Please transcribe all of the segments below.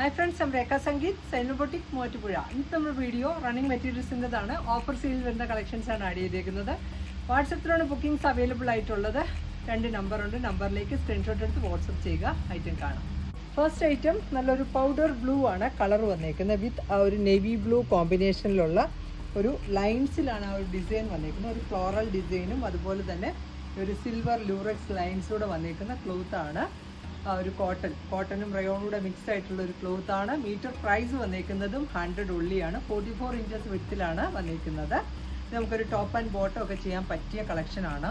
Hi friends ഞാൻ രേഖ സംഗീത് സൈനോബോട്ടിക് മൂവാറ്റുപുഴ ഇന്നത്തെ നമ്മുടെ വീഡിയോ റണ്ണിങ് മെറ്റീരിയൽസിന്റെതാണ് ഓഫർ സെയിൽ വരുന്ന കളക്ഷൻസ് ആണ് ആഡ് ചെയ്തേക്കുന്നത്. വാട്സപ്പിലാണ് ബുക്കിംഗ്സ് അവൈലബിൾ ആയിട്ടുള്ളത്. രണ്ട് നമ്പറുണ്ട് നമ്പറിലേക്ക് സ്ക്രീൻഷോട്ട് എടുത്ത് വാട്സപ്പ് ചെയ്യുക. ഐറ്റം കാണാം. ഫസ്റ്റ് ഐറ്റം നല്ലൊരു പൗഡർ ബ്ലൂ ആണ്. കളർ വന്നേക്കുന്നത് വിത്ത് ആ ഒരു നേവി ബ്ലൂ കോമ്പിനേഷനിലുള്ള ഒരു ലൈൻസിലാണ് ആ ഒരു ഡിസൈൻ വന്നേക്കുന്നത്. ഒരു ഫ്ലോറൽ ഡിസൈനും അതുപോലെ തന്നെ ഒരു സിൽവർ ലൂറക്സ് ലൈൻസൂടെ വന്നേക്കുന്ന ക്ലോത്താണ് ഒരു കോട്ടൺ. കോട്ടണും റയോണും കൂടെ മിക്സ് ആയിട്ടുള്ള ഒരു ക്ലോത്ത് ആണ്. മീറ്റർ പ്രൈസ് വന്നേക്കുന്നതും ഹൺഡ്രഡ് ഉള്ളിയാണ്. ഫോർട്ടി ഫോർ ഇഞ്ചസ് വിത്തിലാണ് വന്നേക്കുന്നത് നമുക്കൊരു ടോപ്പ് ആൻഡ് ബോട്ടം ഒക്കെ ചെയ്യാൻ പറ്റിയ കളക്ഷൻ ആണ്.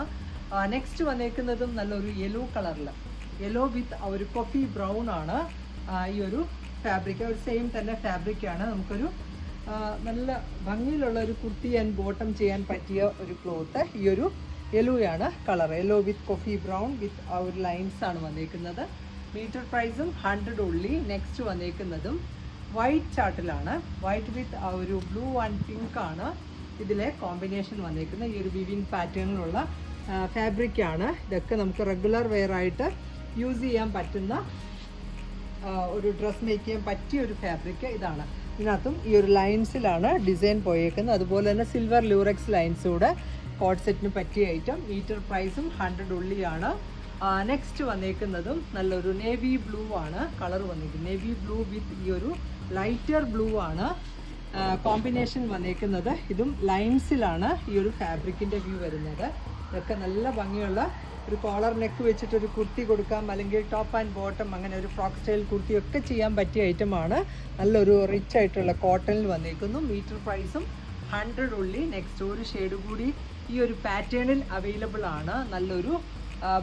നെക്സ്റ്റ് വന്നേക്കുന്നതും നല്ലൊരു യെല്ലോ കളറിൽ യെല്ലോ വിത്ത് ഒരു കോഫി ബ്രൗൺ ആണ്. ഈ ഒരു ഫാബ്രിക് ഒരു സെയിം തന്നെ ഫാബ്രിക് ആണ്. നമുക്കൊരു നല്ല ഭംഗിയിലുള്ള ഒരു കുർത്തി ആൻഡ് ബോട്ടം ചെയ്യാൻ പറ്റിയ ഒരു ക്ലോത്ത് ഈ ഒരു യെല്ലോ ആണ് colour yellow with coffee brown with ആ ഒരു ലൈൻസ് ആണ് വന്നേക്കുന്നത്. മീറ്റർ പ്രൈസും ഹൺഡ്രഡ് ഉള്ളി നെക്സ്റ്റ് വന്നേക്കുന്നതും വൈറ്റ് ചാർട്ടിലാണ് വൈറ്റ് വിത്ത് ആ ഒരു ബ്ലൂ ആൻഡ് പിങ്ക് ആണ് ഇതിലെ കോമ്പിനേഷൻ വന്നേക്കുന്നത്. ഈ ഒരു വിവിൻ പാറ്റേണിലുള്ള ഫാബ്രിക് ആണ്. ഇതൊക്കെ നമുക്ക് റെഗുലർ വെയർ ആയിട്ട് യൂസ് ചെയ്യാൻ പറ്റുന്ന ഒരു ഡ്രസ് മേക്ക് ചെയ്യാൻ പറ്റിയ ഒരു ഫാബ്രിക് ഇതാണ്. ഇതിനകത്തും ഈ ഒരു ലൈൻസിലാണ് ഡിസൈൻ പോയേക്കുന്നത്. അതുപോലെ തന്നെ സിൽവർ ലൂറക്സ് ലൈൻസ് കൂടെ കോഡ് സെറ്റിന് പറ്റിയ ഐറ്റം മീറ്റർ പ്രൈസും ഹൺഡ്രഡ് ഉള്ളിയാണ്. നെക്സ്റ്റ് വന്നേക്കുന്നതും നല്ലൊരു നേവി ബ്ലൂ ആണ്. കളർ വന്നിരിക്കുന്നത് നേവി ബ്ലൂ വിത്ത് ഈ ഒരു ലൈറ്റർ ബ്ലൂ ആണ്. കോമ്പിനേഷൻ വന്നേക്കുന്നത്. ഇതും ലൈൻസിലാണ് ഈ ഒരു ഫാബ്രിക്കിന്റെ വ്യൂ വരുന്നത്. ഇതൊക്കെ നല്ല ഭംഗിയുള്ള ഒരു കോളർ നെക്ക് വെച്ചിട്ട് ഒരു കുർത്തി കൊടുക്കാം അല്ലെങ്കിൽ ടോപ്പ് ആൻഡ് ബോട്ടം അങ്ങനെ ഒരു ഫ്രോക്ക് സ്റ്റൈൽ കുർത്തി ഒക്കെ ചെയ്യാൻ പറ്റിയ ഐറ്റമാണ് നല്ലൊരു റിച്ച് ആയിട്ടുള്ള കോട്ടണിൽ വന്നേക്കുന്നു. മീറ്റർ പ്രൈസും ഹൺഡ്രഡ് ഉള്ളി നെക്സ്റ്റ് ഒരു ഷെയ്ഡ് കൂടി ഈ ഒരു പാറ്റേണിൽ അവൈലബിൾ ആണ്. നല്ലൊരു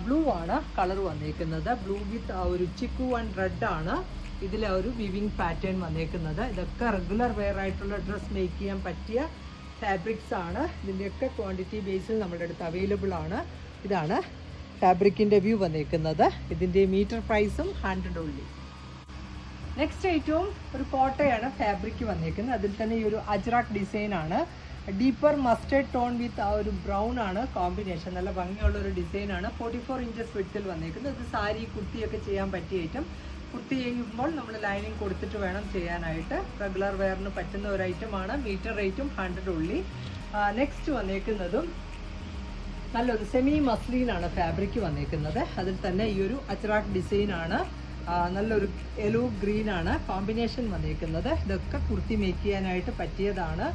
ബ്ലൂ ആണ് കളർ വന്നേക്കുന്നത്. ബ്ലൂ വിത്ത് ഒരു ചിക്കു ആൻഡ് റെഡ് ആണ് ഇതിലെ ഒരു വിവിങ് പാറ്റേൺ വന്നേക്കുന്നത്. ഇതൊക്കെ റെഗുലർ വെയർ ആയിട്ടുള്ള ഡ്രസ്സ് മേക്ക് ചെയ്യാൻ പറ്റിയ ഫാബ്രിക്സ് ആണ്. ഇതിന്റെയൊക്കെ ക്വാണ്ടിറ്റി ബേസിൽ നമ്മുടെ അടുത്ത് അവൈലബിൾ ആണ്. ഇതാണ് ഫാബ്രിക്കിന്റെ വ്യൂ വന്നേക്കുന്നത്. ഇതിന്റെ മീറ്റർ പ്രൈസും ഹൺഡ്രഡ് ഉള്ളി. നെക്സ്റ്റ് ഏറ്റവും ഒരു കോട്ടയാണ് ഫാബ്രിക് വന്നേക്കുന്നത് അതിൽ തന്നെ ഈ ഒരു അജ്രാക്ക് ഡിസൈൻ ആണ്. ഡീപ്പർ മസ്റ്റേഡ് ടോൺ വിത്ത് ആ ഒരു ബ്രൗൺ ആണ്. കോമ്പിനേഷൻ നല്ല ഭംഗിയുള്ള ഒരു ഡിസൈൻ ആണ്. ഫോർട്ടി ഫോർ ഇഞ്ചസ് വിട്ടിൽ വന്നേക്കുന്നത് ഇത് സാരി കുർത്തിയൊക്കെ ചെയ്യാൻ പറ്റിയ ഐറ്റം കുർത്തി ചെയ്യുമ്പോൾ നമ്മൾ ലൈനിങ് കൊടുത്തിട്ട് വേണം ചെയ്യാനായിട്ട്. റെഗുലർ വെയറിന് പറ്റുന്ന ഒരു ഐറ്റമാണ് മീറ്റർ റേറ്റും ഹൺഡ്രഡ് ഉള്ളി. നെക്സ്റ്റ് വന്നേക്കുന്നതും നല്ലൊരു സെമി മസ്ലീനാണ് ഫാബ്രിക് വന്നേക്കുന്നത് അതിൽ തന്നെ ഈ ഒരു ആണ്. ആ, നല്ലൊരു എലോ ഗ്രീൻ ആണ് കോമ്പിനേഷൻ വന്നിരിക്കുന്നത്. ഇതൊക്കെ കുർത്തി മേക്ക് ചെയ്യാനായിട്ട് പറ്റിയതാണ്.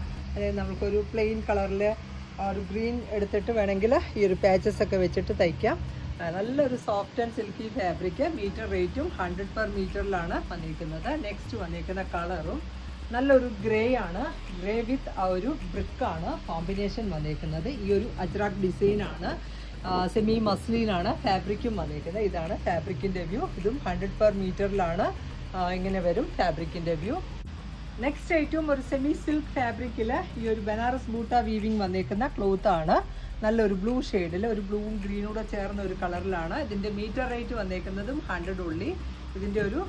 നമുക്കൊരു പ്ലെയിൻ കളറിൽ ഒരു ഗ്രീൻ എടുത്തിട്ട് വേണമെങ്കിൽ ഈ ഒരു പാച്ചസ് ഒക്കെ വെച്ചിട്ട് തയ്ക്കാം. നല്ലൊരു soft and silky fabric metre റേറ്റും ഹൺഡ്രഡ് പെർ മീറ്ററിലാണ് വന്നിരിക്കുന്നത്. നെക്സ്റ്റ് വന്നിരിക്കുന്ന കളറും നല്ലൊരു ഗ്രേ ആണ്. ഗ്രേ വിത്ത് ആ ഒരു ബ്രിക്കാണ് കോമ്പിനേഷൻ വന്നിരിക്കുന്നത്. ഈ ഒരു അജ്രാക്ക് ഡിസൈൻ ആണ്. സെമി മസ്ലിനാണ് ഫാബ്രിക്കും വന്നിരിക്കുന്നത്. ഇതാണ് ഫാബ്രിക്കിന്റെ വ്യൂ ഇതും ഹൺഡ്രഡ് പെർ മീറ്ററിലാണ് ഇങ്ങനെ വരും ഫാബ്രിക്കിന്റെ വ്യൂ നെക്സ്റ്റ് ഐറ്റവും ഒരു സെമി സിൽക്ക് ഫാബ്രിക്കിൽ ഈ ഒരു ബനാറസ് ബൂട്ട വീവിങ് വന്നിരിക്കുന്ന ക്ലോത്ത് ആണ്. നല്ലൊരു ബ്ലൂ ഷെയ്ഡിൽ ഒരു ബ്ലൂവും കൂടെ ചേർന്ന ഒരു കളറിലാണ് ഇതിന്റെ മീറ്റർ റേറ്റ് വന്നേക്കുന്നതും ഹൺഡ്രഡ് ഉള്ളി ഇതിന്റെ ഒരു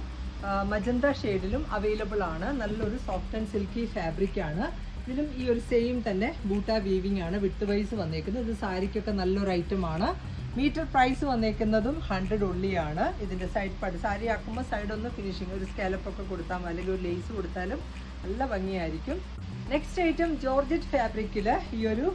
മജന്ത ഷെയ്ഡിലും അവൈലബിൾ ആണ്. നല്ലൊരു സോഫ്റ്റ് ആൻഡ് സിൽക്കി ഫാബ്രിക് ആണ് ഇതിലും ഈ ഒരു സെയിം തന്നെ ബൂട്ട വീവിംഗ് ആണ്. വിട്ട് വൈസ് വന്നേക്കുന്നത്. ഇത് സാരിക്കൊക്കെ നല്ലൊരു ഐറ്റം ആണ്. മീറ്റർ പ്രൈസ് വന്നേക്കുന്നതും ഹൺഡ്രഡ് ഉള്ളിയാണ് ഇതിന്റെ സൈഡ് പാർട്ട് സാരി ആക്കുമ്പോൾ സൈഡ് ഒന്ന് ഫിനിഷിങ് ഒരു സ്കാലപ്പൊക്കെ കൊടുത്താൽ അല്ലെങ്കിൽ ഒരു ലേസ് കൊടുത്താലും നല്ല ഭംഗിയായിരിക്കും. നെക്സ്റ്റ് ഐറ്റം ജോർജറ്റ് ഫാബ്രിക്കിൽ ഈ ഒരു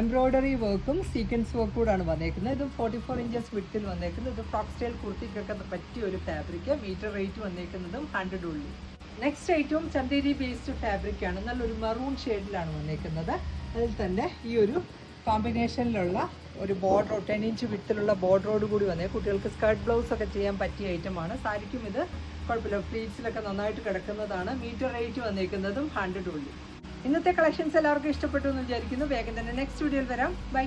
എംബ്രോയ്ഡറി വർക്കും സീക്വൻസ് വർക്കും കൂടാണ് വന്നേക്കുന്നത്. ഇത് ഫോർട്ടി ഫോർ ഇഞ്ചസ് വിട്ടിൽ വന്നേക്കുന്നത്. ഇത് ഫ്രോക്സ്റ്റൈൽ കുർത്തിക്കൊക്കെ പറ്റിയ ഒരു ഫാബ്രിക് മീറ്റർ റേറ്റ് വന്നേക്കുന്നതും ഹൺഡ്രഡ് ഉള്ളി നെക്സ്റ്റ് ഐറ്റവും ചന്തേരി ബേസ്ഡ് ഫാബ്രിക് ആണ്. നല്ലൊരു മറൂൺ ഷെയ്ഡിലാണ് വന്നേക്കുന്നത്. അതിൽ തന്നെ ഈ ഒരു കോമ്പിനേഷനിലുള്ള ഒരു ബോർഡർ ടെൻ ഇഞ്ച് വിട്ടിലുള്ള ബോർഡറോട് കൂടി വന്നേ. കുട്ടികൾക്ക് സ്കർട്ട് ബ്ലൗസ് ഒക്കെ ചെയ്യാൻ പറ്റിയ ഐറ്റമാണ് സാരിക്കും ഇത് കുഴപ്പമില്ല. ഫ്ലീറ്റ്സിലൊക്കെ നന്നായിട്ട് കിടക്കുന്നതാണ്. മീറ്റർ റേറ്റ് വന്നേക്കുന്നതും ഹൺഡ്രഡ് ഉള്ളി ഇന്നത്തെ കളക്ഷൻസ് എല്ലാവർക്കും ഇഷ്ടപ്പെട്ടു എന്ന് വിചാരിക്കുന്നു. വേഗം തന്നെ നെക്സ്റ്റ് വീഡിയോയിൽ വരാം. ബൈ